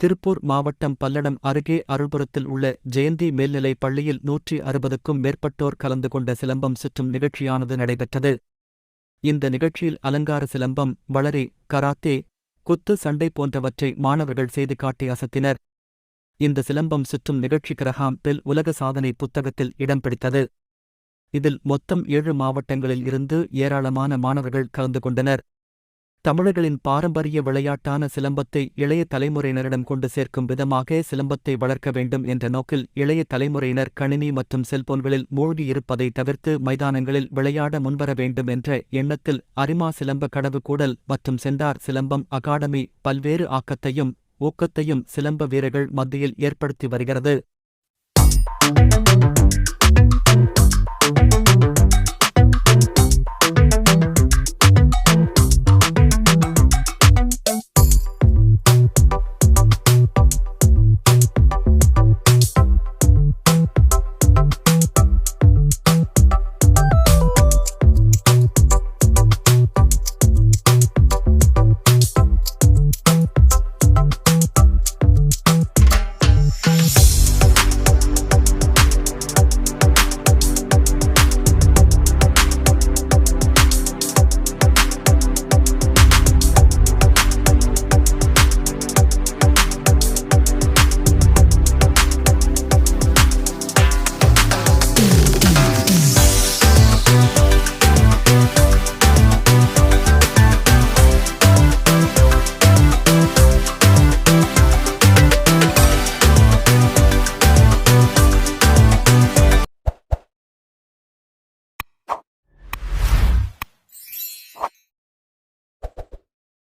திருப்பூர் மாவட்டம் பல்லடம் அருகே அருள்புரத்தில் உள்ள ஜெயந்தி மேல்நிலைப் பள்ளியில் நூற்றி அறுபதுக்கும் மேற்பட்டோர் கலந்து கொண்ட சிலம்பம் சுற்றும் நிகழ்ச்சியானது நடைபெற்றது. இந்த நிகழ்ச்சியில் அலங்கார சிலம்பம் வளரி கராத்தே குத்து சண்டை போன்றவற்றை மாணவர்கள் செய்து காட்டி அசத்தினர். இந்த சிலம்பம் சுற்றும் நிகழ்ச்சி கிரஹாம் பில் உலக சாதனை புத்தகத்தில் இடம் பிடித்தது. இதில் மொத்தம் ஏழு மாவட்டங்களில் இருந்து ஏராளமான மாணவர்கள் கலந்து கொண்டனர். தமிழர்களின் பாரம்பரிய விளையாட்டான சிலம்பத்தை இளைய தலைமுறையினரிடம் கொண்டு சேர்க்கும் விதமாக சிலம்பத்தை வளர்க்க வேண்டும் என்ற நோக்கில் இளைய தலைமுறையினர் கணினி மற்றும் செல்போன்களில் மூழ்கியிருப்பதை தவிர்த்து மைதானங்களில் விளையாட முன்வர வேண்டும் என்ற எண்ணத்தில் அரிமா சிலம்ப கடவு கூடல் மற்றும் செந்தார் சிலம்பம் அகாடமி பல்வேறு ஆக்கத்தையும் ஊக்கத்தையும் சிலம்ப வீரர்கள் மத்தியில் ஏற்படுத்தி வருகிறது.